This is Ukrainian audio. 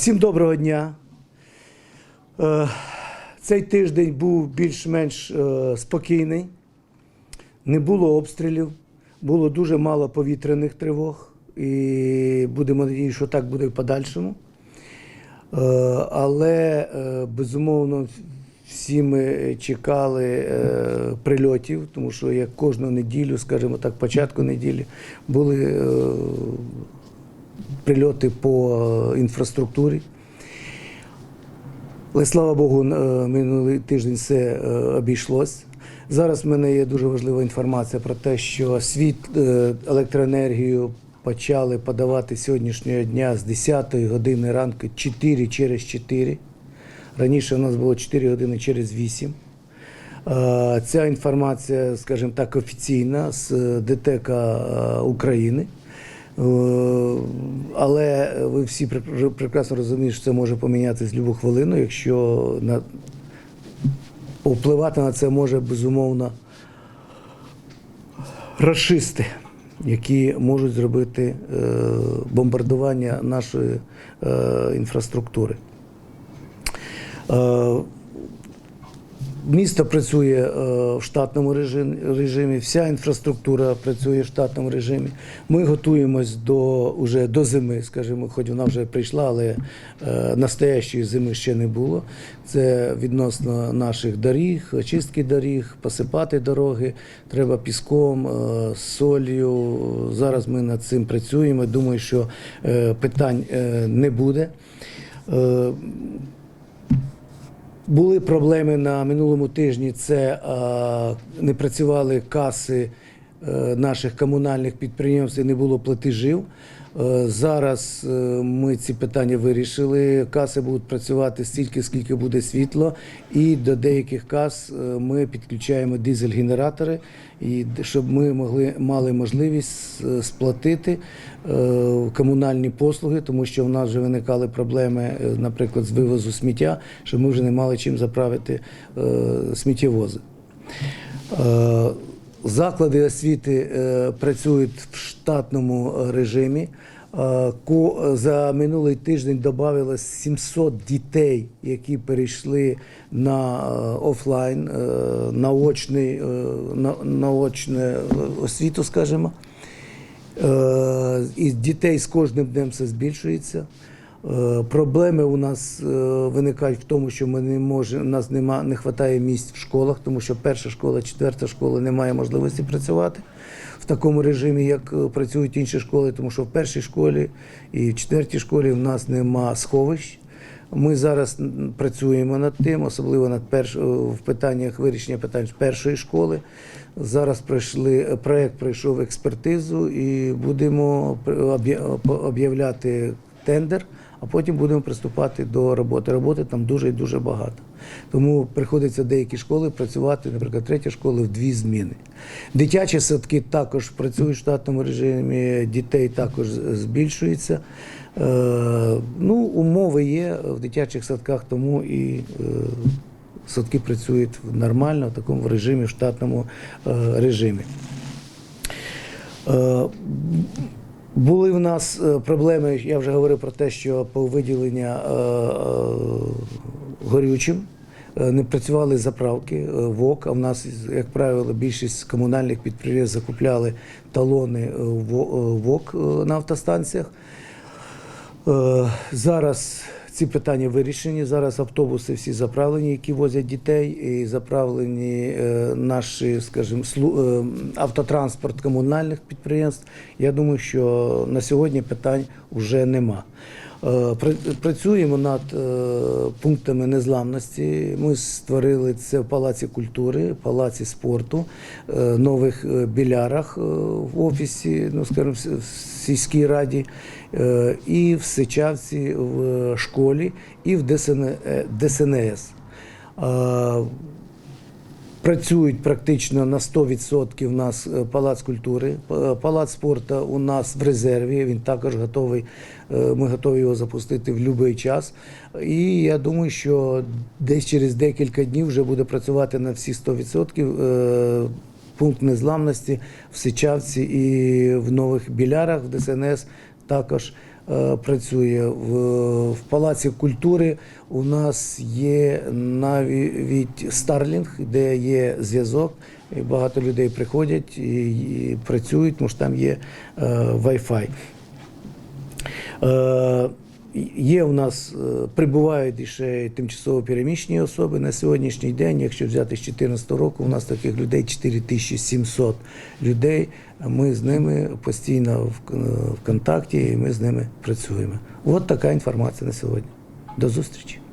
Всім доброго дня. Е, Цей тиждень був більш-менш е, спокійний. Не було обстрілів, було дуже мало повітряних тривог. І будемо надіятися, що так буде в подальшому. Е, Але безумовно всі ми чекали прильотів, тому що як кожну неділю, скажімо так, початку неділі були прильоти по е, інфраструктурі. Але слава Богу, е, минулий тиждень все е, обійшлось. Зараз в мене є дуже важлива інформація про те, що світ електроенергію почали подавати сьогоднішнього дня з 10 години ранку 4 через 4. Раніше у нас було 4 години через 8. Е, Ця інформація, скажімо так, офіційна з ДТК України. Е, Але ви всі прекрасно розумієте, що це може помінятися будь-яку хвилину, якщо на... впливати на це може безумовно расисти, які можуть зробити е, бомбардування нашої е, інфраструктури. Місто працює е, в штатному режимі, вся інфраструктура працює в штатному режимі. Ми готуємось до, уже до зими, скажімо, хоч вона вже прийшла, але е, настоящої зими ще не було. Це відносно наших доріг, очистки доріг, посипати дороги, треба піском, е, солью. Зараз ми над цим працюємо. Думаю, що питань не буде. Е, були проблеми на минулому тижні. Це а, не працювали каси е, наших комунальних підприємств і не було платежів. Е, Зараз е, ми ці питання вирішили. Каси будуть працювати стільки, скільки буде світло, і до деяких кас е, ми підключаємо дизель-генератори, щоб ми могли мали можливість сплатити комунальні послуги, тому що в нас вже виникали проблеми, наприклад, з вивозу сміття, що ми вже не мали чим заправити сміттєвози. Заклади освіти е, працюють в штатному режимі. Е, За минулий тиждень додавалось 700 дітей, які перейшли на е, офлайн, е, наочний, на- наочне освіту, скажімо. І дітей з кожним днем все збільшується. Е, Проблеми у нас е, виникають в тому, що ми не можемо, у нас нема, не вистачає місць в школах, тому що перша школа, четверта школа не має можливості працювати в такому режимі, як е, працюють інші школи, тому що в першій школі і в четвертій школі в нас нема сховищ. Ми зараз працюємо над тим, особливо над перш... в питаннях вирішення питань першої школи. Зараз пройшли проект пройшов експертизу і будемо об'являти тендер, а потім будемо приступати до роботи. Роботи там дуже і дуже багато. Тому приходиться деякі школи працювати, наприклад, третя школа в дві зміни. Дитячі садки також працюють в штатному режимі, дітей також збільшується. Е, ну, умови є в дитячих садках, тому і е, садки працюють нормально, в такому режимі, в штатному е, режимі. Були в нас е, проблеми, я вже говорив про те, що по виділення е, е, горючим не працювали заправки ВОК, а в нас, як правило, більшість комунальних підприємств закупляли талони ВО- ВОК на автостанціях. Зараз ці питання вирішені. Зараз автобуси всі заправлені, які возять дітей, і заправлені е, наші, скажімо, е, автотранспорт комунальних підприємств. Я думаю, що на сьогодні питань вже нема. Е, пра- Працюємо над е, пунктами незламності. Ми створили це в Палаці культури, Палаці спорту, е, нових білярах в офісі, ну скажімо, в сільській раді, і в Сичавці в школі, і в ДСНС. Е, Працюють практично на 100% у нас е, палац культури. Палац спорту у нас в резерві. Він також готовий. е, Ми готові його запустити в будь-який час. І я думаю, що десь через декілька днів вже буде працювати на всі 100% е, пункт незламності в Сичавці і в нових білярах в ДСНС також е, працює. В, Палаці культури у нас є навіть Старлінг, де є зв'язок. І багато людей приходять і, працюють, тому що там є е, Wi-Fi. Е, Є у нас, е, прибувають ще тимчасово переміщені особи на сьогоднішній день. Якщо взяти з 2014 року, у нас таких людей 4700 людей. Ми з ними постійно в, в контакті і ми з ними працюємо. От така інформація на сьогодні. До зустрічі.